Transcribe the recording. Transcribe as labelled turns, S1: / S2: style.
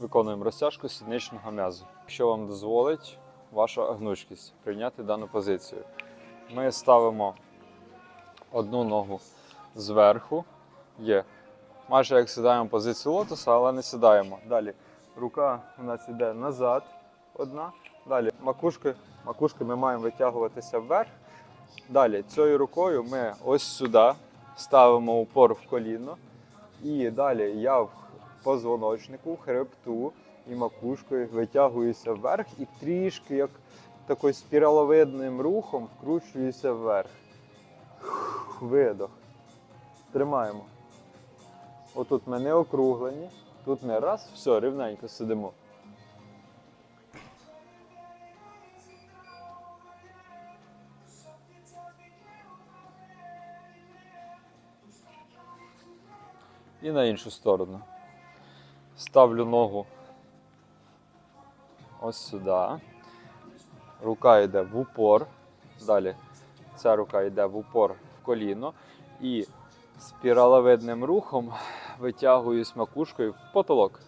S1: Виконуємо розтяжку сідничного м'язу. Якщо вам дозволить ваша гнучкість прийняти дану позицію, ми ставимо одну ногу зверху, є. Майже як сідаємо позицію лотоса, але не сідаємо. Далі рука у нас йде назад, одна. Далі макушки, макушки ми маємо витягуватися вверх. Далі цією рукою ми ось сюди ставимо упор в коліно. І далі я в позвоночнику, хребту і макушкою витягуюся вверх і трішки як такою спіраловидним рухом вкручуюся вверх. Видох. Тримаємо. Отут ми не округлені, тут ми раз, все, рівненько сидимо. І на іншу сторону. Ставлю ногу ось сюди. Рука йде в упор. Далі ця рука йде в упор в коліно. І спіраловидним рухом витягуюсь макушкою в потолок.